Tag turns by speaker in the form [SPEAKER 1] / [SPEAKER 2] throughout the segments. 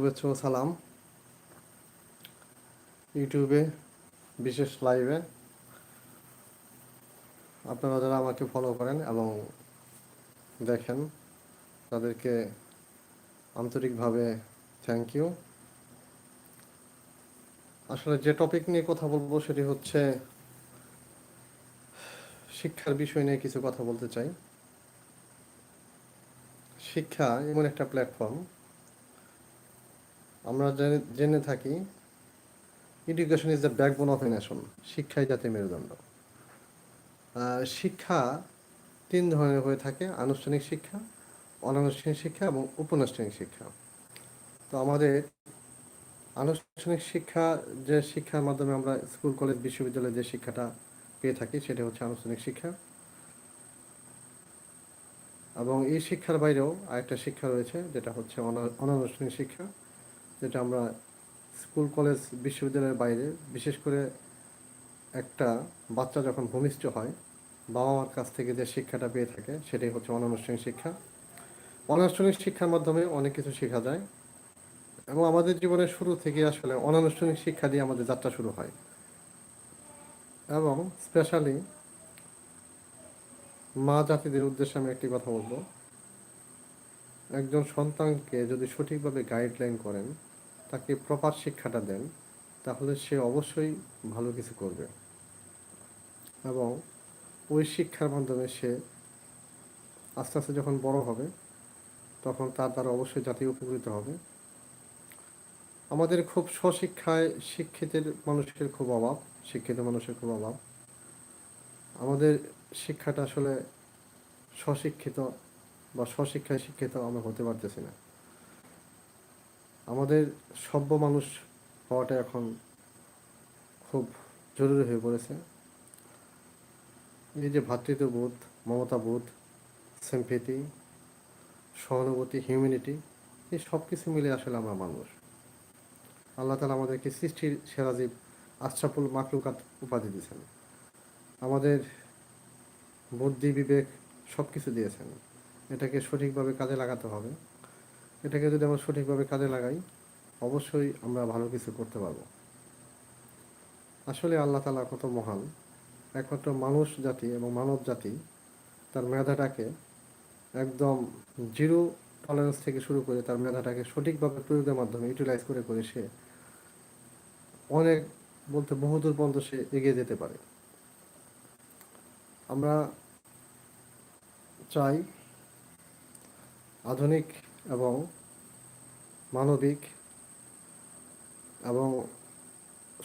[SPEAKER 1] শুভেচ্ছা ও সালাম। ইউটিউবে, বিশেষ লাইভে আপনারা যারা আমাকে ফলো করেন এবং দেখেন, তাদেরকে আন্তরিকভাবে থ্যাংক ইউ আসলে যে টপিক নিয়ে কথা বলব সেটি হচ্ছে শিক্ষার বিষয় নিয়ে কিছু কথা বলতে চাই। শিক্ষা এমন একটা প্ল্যাটফর্ম আমরা জেনে- থাকি education is the backbone of a nation শিক্ষাই জাতীয় মেরুদণ্ড। শিক্ষা তিন ধরনের হয়ে থাকে, আনুষ্ঠানিক শিক্ষা, অনানুষ্ঠানিক শিক্ষা এবং উপনানুষ্ঠানিক শিক্ষা। তো আমাদের আনুষ্ঠানিক শিক্ষা, যে শিক্ষার মাধ্যমে আমরা স্কুল, কলেজ, বিশ্ববিদ্যালয়ে যে শিক্ষাটা পেয়ে থাকি, সেটা হচ্ছে আনুষ্ঠানিক শিক্ষা। এবং এই শিক্ষার বাইরেও আরেকটা শিক্ষা রয়েছে, যেটা হচ্ছে অনানুষ্ঠানিক শিক্ষা। যেটা আমরা স্কুল, কলেজ, বিশ্ববিদ্যালয়ের বাইরে, বিশেষ করে একটা বাচ্চা যখন ভূমিষ্ঠ হয় বাবা মার কাছ থেকে যে শিক্ষাটা পেয়ে থাকে, সেটাই হচ্ছে অনানুষ্ঠানিক শিক্ষা। অনানুষ্ঠানিক শিক্ষার মাধ্যমে অনেক কিছু শেখা যায় এবং আমাদের জীবনের শুরু থেকে আসলে অনানুষ্ঠানিক শিক্ষা দিয়ে আমাদের যাত্রা শুরু হয়। এবং স্পেশালি মা জাতিদের উদ্দেশ্যে আমি একটি কথা বলব। একজন সন্তানকে যদি সঠিকভাবে গাইডলাইন করেন তাকে প্রপার শিক্ষাটা দেন, তাহলে সে অবশ্যই ভালো কিছু করবে। এবং ওই শিক্ষার মাধ্যমে সে আস্তে আস্তে যখন বড় হবে, তখন তার দ্বারা অবশ্যই জাতি উপকৃত হবে। আমাদের খুব স্বশিক্ষায় শিক্ষিতের মানুষের খুব অভাব, শিক্ষিত মানুষের খুব অভাব। আমাদের শিক্ষাটা আসলে স্বশিক্ষিত বা স্বশিক্ষায় শিক্ষিত আমরা হতে পারতেছি না। আমাদের সভ্য মানুষ হওয়াটা এখন খুব জরুরি হয়ে পড়েছে। এই যে ভ্রাতৃত্ববোধ মমতাবোধ সিম্পেথি সহানুভূতি হিউম্যানিটি এই সব কিছু মিলে আসলে আমরা মানুষ। আল্লাহ তালা আমাদেরকে সৃষ্টির সেরাজীব আশরাফুল মাকলুকাত উপাধি দিয়েছেন। আমাদের বুদ্ধি, বিবেক সব কিছু দিয়েছেন। এটাকে সঠিকভাবে কাজে লাগাতে হবে। এটাকে যদি আমরা সঠিকভাবে কাজে লাগাই, অবশ্যই আমরা ভালো কিছু করতে পারব। আসলে আল্লাহ তালা কত মহান। একমাত্র মানুষ জাতি এবং মানব জাতি, তার মেধাটাকে একদম জিরো টলারেন্স থেকে শুরু করে তার মেধাটাকে সঠিকভাবে প্রয়োগের মাধ্যমে ইউটিলাইজ করে করে সে অনেক বলতে বহুদূর পর্যন্ত সে এগিয়ে যেতে পারে। আমরা চাই আধুনিক এবং মানবিক এবং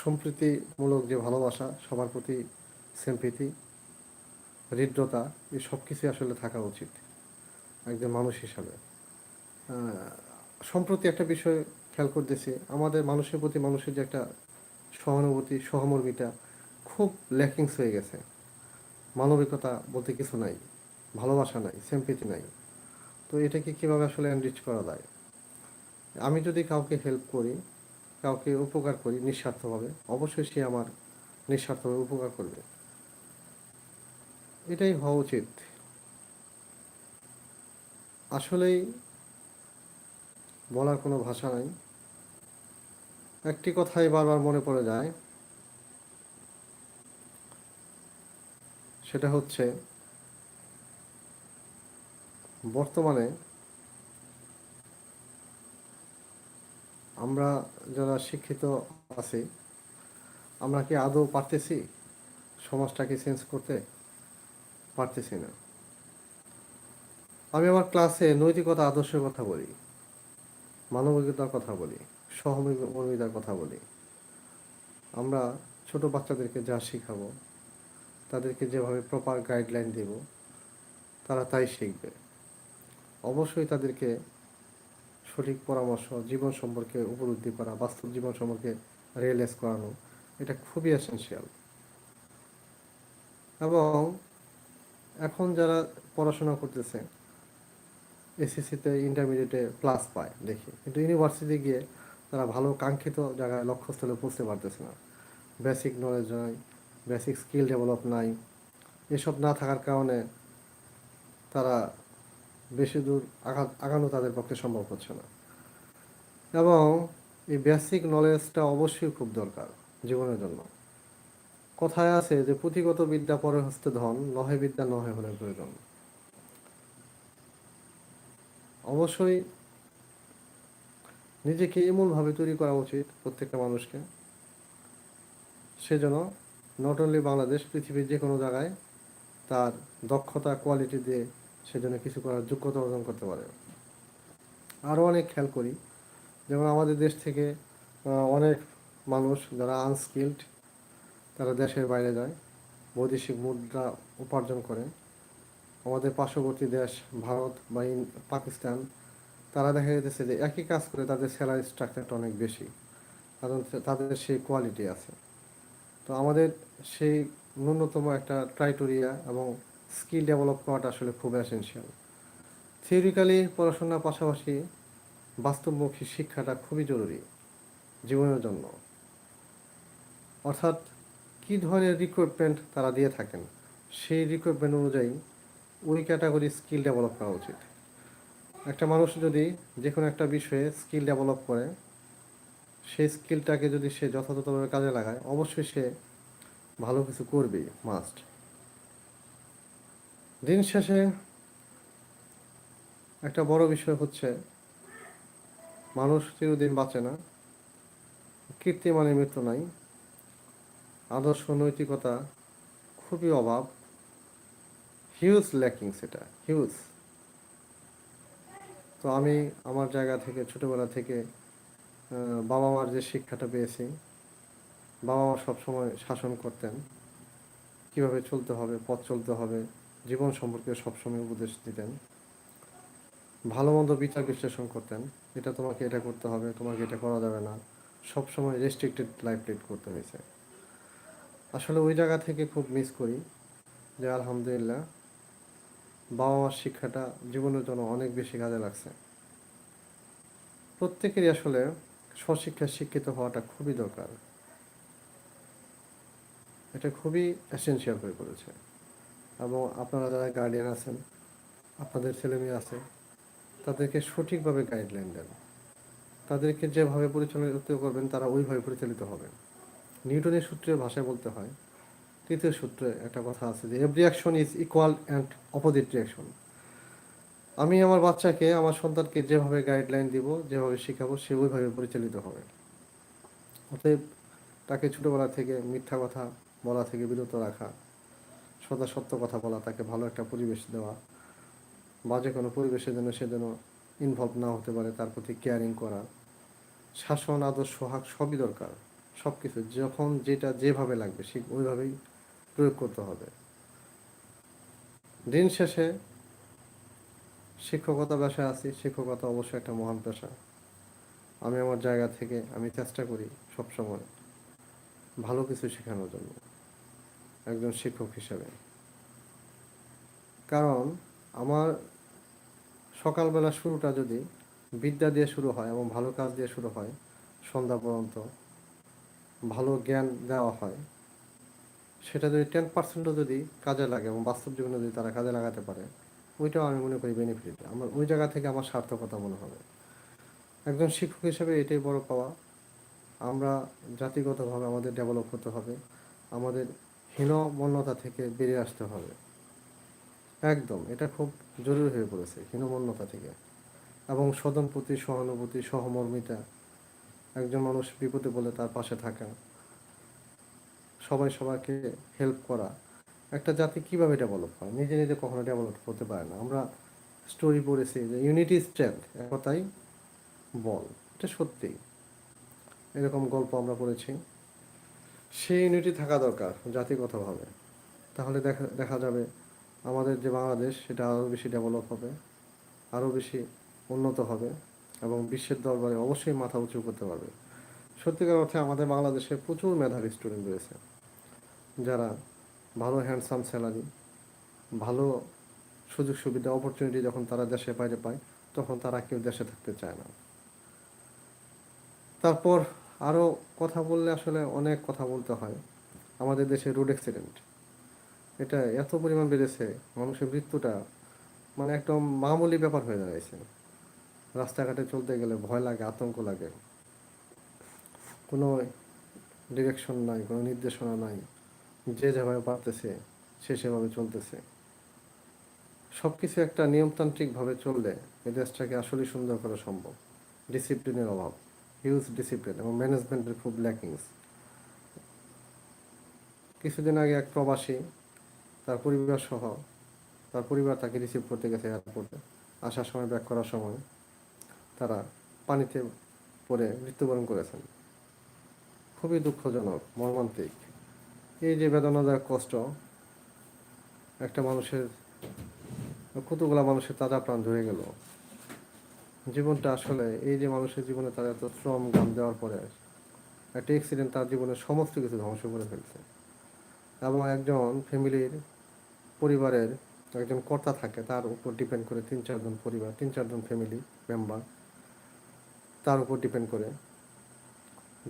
[SPEAKER 1] সম্প্রীতিমূলক যে ভালোবাসা, সবার প্রতি সিম্পিতি হৃদ্রতা এই সব কিছুই আসলে থাকা উচিত একজন মানুষ হিসাবে। সম্প্রতি একটা বিষয় খেয়াল করতেছি, আমাদের মানুষের প্রতি মানুষের যে একটা সহানুভূতি, সহমর্মিতা খুব ল্যাকিংস হয়ে গেছে। মানবিকতা বলতে কিছু নাই, ভালোবাসা নাই সিম্পিতি নাই। তো এটাকে কীভাবে আসলে এনরিচ করা যায়? আমি যদি কাউকে হেল্প করি, কাউকে উপকার করি নিঃস্বার্থভাবে, অবশ্যই সে আমার নিঃস্বার্থভাবে উপকার করবে। এটাই হওয়া উচিত। আসলেই বলার কোনো ভাষা নাই। একটি কথাই বারবার মনে পড়ে যায়। সেটা হচ্ছে বর্তমানে আমরা যারা শিক্ষিত আছি, আমরা কি আদৌ পারতেছি সমাজটাকে চেঞ্জ করতে? পারতেছি না। আমি আমার ক্লাসে নৈতিকতা, আদর্শের কথা বলি, মানবিকতার কথা বলি, সহমর্মিতার কথা বলি। আমরা ছোট বাচ্চাদেরকে যা শিখাবো, তাদেরকে যেভাবে প্রপার গাইডলাইন দেব, তারা তাই শিখবে। অবশ্যই তাদেরকে সঠিক পরামর্শ, জীবন সম্পর্কে উপলব্ধি করা, বাস্তব জীবন সম্পর্কে রিয়েলাইজ করানো, এটা খুবই এসেন্সিয়াল এবং এখন যারা পড়াশোনা করতেছে এসএসসিতে ইন্টারমিডিয়েটে প্লাস পায় দেখি। কিন্তু ইউনিভার্সিটি গিয়ে তারা ভালো কাঙ্ক্ষিত জায়গায় লক্ষ্যস্থলে পৌঁছতে পারতেছে না। বেসিক নলেজ নাই বেসিক স্কিল ডেভেলপ নাই, এসব না থাকার কারণে তারা বেশি দূর আঘাত আগানো তাদের পক্ষে সম্ভব হচ্ছে না। এবং এই বেসিক নলেজটা অবশ্যই খুব দরকার জীবনের জন্য। কথায় আছে যে, পুঁথিগত বিদ্যা পরে হস্তে ধন, নহে বিদ্যা, নহে হলে প্রয়োজন। অবশ্যই নিজেকে এমনভাবে তৈরি করা উচিত প্রত্যেকটা মানুষকে সেজন্য নট অনলি বাংলাদেশ, পৃথিবীর যে কোনো জায়গায় তার দক্ষতা কোয়ালিটি দিয়ে সেজন্য কিছু করার যোগ্যতা অর্জন করতে পারে। আরও অনেক খেয়াল করি, যেমন আমাদের দেশ থেকে অনেক মানুষ যারা আনস্কিল্ড তারা দেশের বাইরে যায়, বৈদেশিক মুদ্রা উপার্জন করে। আমাদের পার্শ্ববর্তী দেশ ভারত বা পাকিস্তান, তারা দেখা যেতেছে যে একই কাজ করে তাদের স্যালারি স্ট্রাকচারটা অনেক বেশি, কারণ তাদের সেই কোয়ালিটি আছে। তো আমাদের সেই ন্যূনতম একটা ক্রাইটেরিয়া এবং স্কিল ডেভেলপ করাটা আসলে খুব এসেনশিয়াল থিওরিক্যালি পড়াশোনার পাশাপাশি বাস্তবমুখী শিক্ষাটা খুবই জরুরি জীবনের জন্য। অর্থাৎ কি ধরনের রিক্রুটমেন্ট তারা দিয়ে থাকেন? সেই রিক্রুটমেন্ট অনুযায়ী ওই ক্যাটাগরি স্কিল ডেভেলপ করা উচিত। একটা মানুষ যদি যে কোনো একটা বিষয়ে স্কিল ডেভেলপ করে সেই স্কিলটাকে যদি সে যথাযথভাবে কাজে লাগায়, অবশ্যই সে ভালো কিছু করবে মাস্ট দিন শেষে একটা বড় বিষয় হচ্ছে, মানুষ চিরদিন বাঁচে না। কীর্তি মানে মৃত্যু নাই। আদর্শ নৈতিকতা খুবই অভাব। হিউজ ল্যাকিং সেটা হিউজ তো আমি আমার জায়গা থেকে, ছোটবেলা থেকে বাবা মার যে শিক্ষাটা পেয়েছি বাবা মা সবসময় শাসন করতেন। কীভাবে চলতে হবে, পথ চলতে হবে জীবন সম্পর্কে সবসময় উপদেশ দিতেন। ভালো মন্দ বিচার বিশ্লেষণ করতেন। এটা তোমাকে এটা করতে হবে, তোমাকে এটা করা যাবে না। সবসময় রেস্ট্রিক্টেড লাইফ লিড করতে হয়েছে। আসলে ওই জায়গা থেকে খুব মিস করি যে আলহামদুলিল্লাহ বাবা মার শিক্ষাটা জীবনের জন্য অনেক বেশি কাজে লাগছে। প্রত্যেকেরই আসলে স্বশিক্ষায় শিক্ষিত হওয়াটা খুবই দরকার। এটা খুবই এসেনশিয়াল হয়ে পড়েছে। এবং আপনারা যারা গার্ডিয়ান আছেন, আপনাদের ছেলে মেয়ে আছে, তাদেরকে সঠিকভাবে গাইডলাইন দেন। তাদেরকে যেভাবে পরিচালিত করবেন, তারা ওইভাবে পরিচালিত হবেন। নিউটনের সূত্রের ভাষায় বলতে হয়, তৃতীয় সূত্রে একটা কথা আছে যে every action is equal and opposite reaction আমি আমার বাচ্চাকে, আমার সন্তানকে যেভাবে গাইডলাইন দিব, যেভাবে শেখাবো, সে ওইভাবে পরিচালিত হবে। অতএব তাকে ছোটোবেলা থেকে মিথ্যা কথা বলা থেকে বিরত রাখা সদা সত্য কথা বলা, তাকে ভালো একটা পরিবেশ দেওয়া, বাজে কোনো পরিবেশে যেন সে যেন ইনভলভ না হতে পারে, তার প্রতি কেয়ারিং করা, শাসন, আদর্শ সোহাগ সবই দরকার। সব কিছু যখন যেটা যেভাবে লাগবে, ঠিক ওইভাবেই প্রয়োগ করতে হবে। দিন শেষে শিক্ষকতা পেশায় আছি, শিক্ষকতা অবশ্যই একটা মহান পেশা। আমি আমার জায়গা থেকে আমি চেষ্টা করি সবসময় ভালো কিছু শেখানোর জন্য। একজন শিক্ষক হিসেবে। কারণ আমার সকালবেলা শুরুটা যদি বিদ্যা দিয়ে শুরু হয় এবং ভালো কাজ দিয়ে শুরু হয়, সন্ধ্যা পর্যন্ত ভালো জ্ঞান দেওয়া হয়, সেটা যদি টেন পার্সেন্টও যদি কাজে লাগে এবং বাস্তব জীবনে যদি তারা কাজে লাগাতে পারে, ওইটাও আমি মনে করি বেনিফিট আমার ওই জায়গা থেকে আমার সার্থকতা মনে হবে। একজন শিক্ষক হিসেবে এটাই বড় পাওয়া। আমরা জাতিগতভাবে আমাদের ডেভেলপ হতে হবে। আমাদের হীনমন্যতা থেকে বেরিয়ে আসতে হবে। একদম, এটা খুব জরুরি হয়ে পড়েছে, হীনমন্যতা থেকে। এবং স্বজনপ্রতি সহানুভূতি, সহমর্মিতা, একজন মানুষ বিপদে বলে তার পাশে থাকা, সবাই সবাইকে হেল্প করা। একটা জাতি কীভাবে ডেভেলপ হয়? নিজে নিজে কখনো ডেভেলপ হতে পারে না। আমরা স্টোরি পড়েছি যে ইউনিটি স্ট্রেংথ একতাই বল। এটা সত্যি। এরকম গল্প আমরা পড়েছি। সেই ইউনিটি থাকা দরকার, জাতিগতভাবে। তাহলে দেখা দেখা যাবে আমাদের যে বাংলাদেশ, সেটা আরও বেশি ডেভেলপ হবে, আরও বেশি উন্নত হবে এবং বিশ্বের দরবারে অবশ্যই মাথা উঁচু করতে পারবে। সত্যিকার অর্থে আমাদের বাংলাদেশে প্রচুর মেধাবী স্টুডেন্ট রয়েছে, যারা ভালো হ্যান্ডসাম স্যালারি ভালো সুযোগ সুবিধা অপরচুনিটি যখন তারা দেশে বাইরে পায়, তখন তারা কেউ দেশে থাকতে চায় না। তারপর আরও কথা বললে আসলে অনেক কথা বলতে হয়। আমাদের দেশে রোড অ্যাক্সিডেন্ট এটা এত পরিমাণ বেড়েছে, মানুষের মৃত্যুটা মানে একদম মামুলি ব্যাপার হয়ে দাঁড়াইছে। রাস্তাঘাটে চলতে গেলে ভয় লাগে, আতঙ্ক লাগে। কোনো ডিরেকশন নাই, কোনো নির্দেশনা নাই। যে যেভাবে পারতেছে, সে সেভাবে চলতেছে। সব কিছু একটা নিয়মতান্ত্রিকভাবে চললে এই দেশটাকে আসলে সুন্দর করা সম্ভব। ডিসিপ্লিনের অভাব। হিউজ ডিসিপ্লিন এবং ম্যানেজমেন্টের খুব ল্যাকিংস কিছুদিন আগে এক প্রবাসী, তার পরিবার সহ, তার পরিবার তাকে রিসিভ করতে গেছে এয়ারপোর্টে আসার সময় ব্যাক করার সময়, তারা পানিতে পড়ে মৃত্যুবরণ করেছেন। খুবই দুঃখজনক, মর্মান্তিক। এই যে বেদনাদায়ক কষ্ট, একটা মানুষের কতগুলা মানুষের তাজা প্রাণ ধরে গেল। জীবনটা আসলে এই যে মানুষের জীবনে তার এত শ্রম গাম দেওয়ার পরে একটা অ্যাক্সিডেন্ট তার জীবনের সমস্ত কিছু ধ্বংস করে ফেলছে। এবং একজন ফ্যামিলির পরিবারের একজন কর্তা থাকে, তার উপর ডিপেন্ড করে তিন চারজন পরিবার, তিন চারজন ফ্যামিলি মেম্বার তার উপর ডিপেন্ড করে।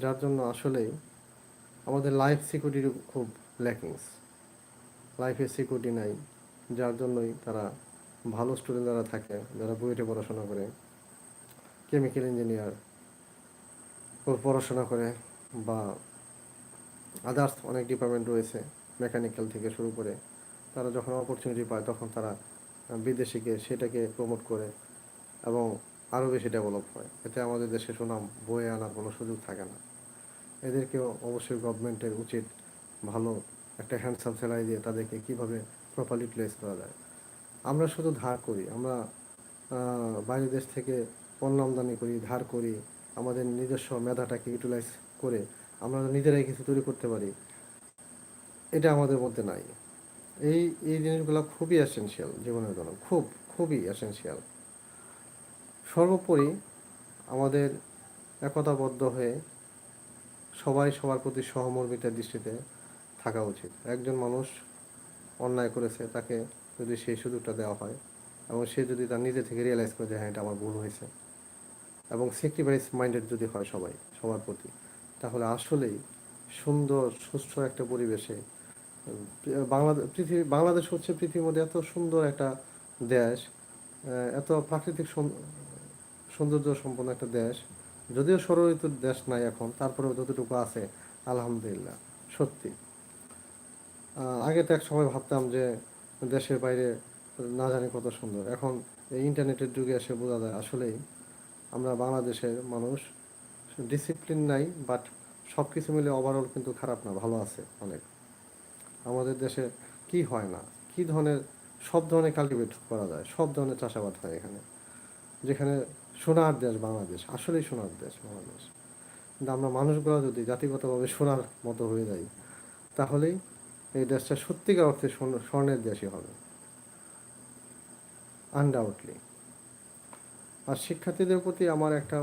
[SPEAKER 1] যার জন্য আসলেই আমাদের লাইফ সিকিউরিটির খুব ল্যাকিংস লাইফে সিকিউরিটি নাই, যার জন্যই তারা ভালো স্টুডেন্ট যারা থাকে, যারা বুয়েটে পড়াশোনা করে কেমিক্যাল ইঞ্জিনিয়ার, ওর পড়াশোনা করে বা আদার্স অনেক ডিপার্টমেন্ট রয়েছে মেকানিক্যাল থেকে শুরু করে। তারা যখন অপরচুনিটি পায় তখন তারা বিদেশে গিয়ে সেটাকে প্রমোট করে এবং আরও বেশি ডেভেলপ হয়। এতে আমাদের দেশে সুনাম বয়ে আনার কোনো সুযোগ থাকে না। এদেরকেও অবশ্যই গভর্নমেন্টের উচিত ভালো একটা হ্যান্ডসাম স্যালারি দিয়ে তাদেরকে কীভাবে প্রপারলি প্লেস করা যায়। আমরা শুধু ধার করি, আমরা বাইরের দেশ থেকে পণ্য আমদানি করি, ধার করি, আমাদের নিজস্ব মেধাটাকে ইউটিলাইজ করে আমরা নিজেরাই কিছু তৈরি করতে পারি। এটা আমাদের মধ্যে নাই। এই এই জিনিসগুলো খুবই এসেনশিয়াল জীবনের জন্য, খুব, খুবই এসেনশিয়াল সর্বোপরি আমাদের একতাবদ্ধ হয়ে সবাই সবার প্রতি সহমর্মিতার দৃষ্টিতে থাকা উচিত। একজন মানুষ অন্যায় করেছে, তাকে যদি সেই সুযোগটা দেওয়া হয় এবং সে যদি তার নিজে থেকে রিয়েলাইজ করে যে হ্যাঁ এটা আমার ভুল হয়েছে। এবং স্যাক্রিফাইস মাইন্ডেড যদি হয় সবাই, সবার প্রতি, তাহলে আসলেই সুন্দর, সুস্থ একটা পরিবেশে বাংলাদেশ পৃথিবী, বাংলাদেশ হচ্ছে পৃথিবীর মধ্যে এত সুন্দর একটা দেশ এত প্রাকৃতিক সৌন্দর্য সম্পন্ন একটা দেশ, যদিও ঋতুর দেশ নাই এখন, তারপরেও যতটুকু আছে, আলহামদুলিল্লাহ, সত্যি। আগে তো এক সময় ভাবতাম যে দেশের বাইরে না জানি কত সুন্দর, এখন ইন্টারনেটের যুগে এসে বোঝা যায় আসলেই আমরা বাংলাদেশের মানুষ। ডিসিপ্লিন নাই বাট সব কিছু মিলে ওভারঅল কিন্তু খারাপ না, ভালো আছে অনেক। আমাদের দেশে কি হয় না, কি ধরনের, সব ধরনের কাল্টিভেট করা যায়, সব ধরনের চাষাবাদ হয় এখানে। যেখানে সোনার দেশ বাংলাদেশ, আসলেই সোনার দেশ বাংলাদেশ। কিন্তু আমরা মানুষগুলো যদি জাতিগতভাবে সোনার মতো হয়ে যাই, তাহলেই এই দেশটা সত্যিকার অর্থে স্বর্ণের দেশই হবে। আনডাউটলি আর শিক্ষার্থীদের প্রতি আমার একটা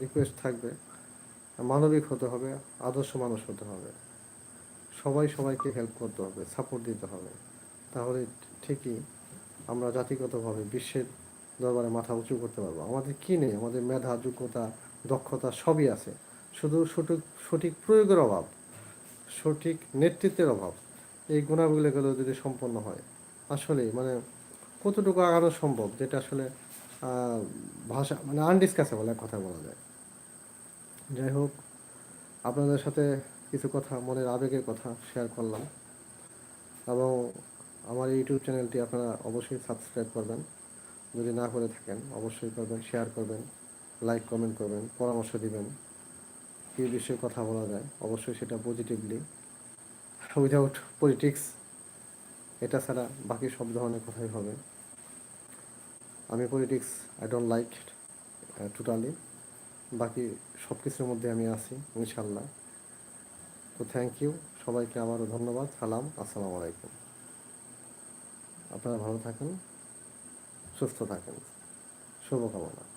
[SPEAKER 1] রিকোয়েস্ট থাকবে, মানবিক হতে হবে, আদর্শ মানুষ হতে হবে। সবাই সবাইকে হেল্প করতে হবে সাপোর্ট দিতে হবে। তাহলে ঠিকই আমরা জাতিগতভাবে বিশ্বের দরবারে মাথা উঁচু করতে পারব। আমাদের কী নেই? আমাদের মেধা, যোগ্যতা, দক্ষতা সবই আছে। শুধু সঠিক সঠিক প্রয়োগের অভাব, সঠিক নেতৃত্বের অভাব, এই গুণাবলীগুলো যদি সম্পন্ন হয় আসলে মানে কতটুকু আগানো সম্ভব? যেটা আসলে ভাষা মানে আনডিসকাসেবল এক কথা বলা যায়। যাই হোক, আপনাদের সাথে কিছু কথা, মনের আবেগের কথা শেয়ার করলাম। এবং আমার ইউটিউব চ্যানেলটি আপনারা অবশ্যই সাবস্ক্রাইব করবেন। যদি না করে থাকেন, অবশ্যই করবেন শেয়ার করবেন লাইক কমেন্ট করবেন, পরামর্শ দিবেন। কী বিষয়ে কথা বলা যায়, অবশ্যই সেটা পজিটিভলি উইদাউট পলিটিক্স এটা ছাড়া বাকি সব ধরনের কথাই হবে। আমি politics I don't like totally বাকি সব কিছুর মধ্যে আমি আছি ইনশাল্লাহ তো থ্যাংক ইউ সবাইকে আবারও ধন্যবাদ, সালাম, আসসালামু আলাইকুম। আপনারা ভালো থাকেন, সুস্থ থাকেন। শুভকামনা।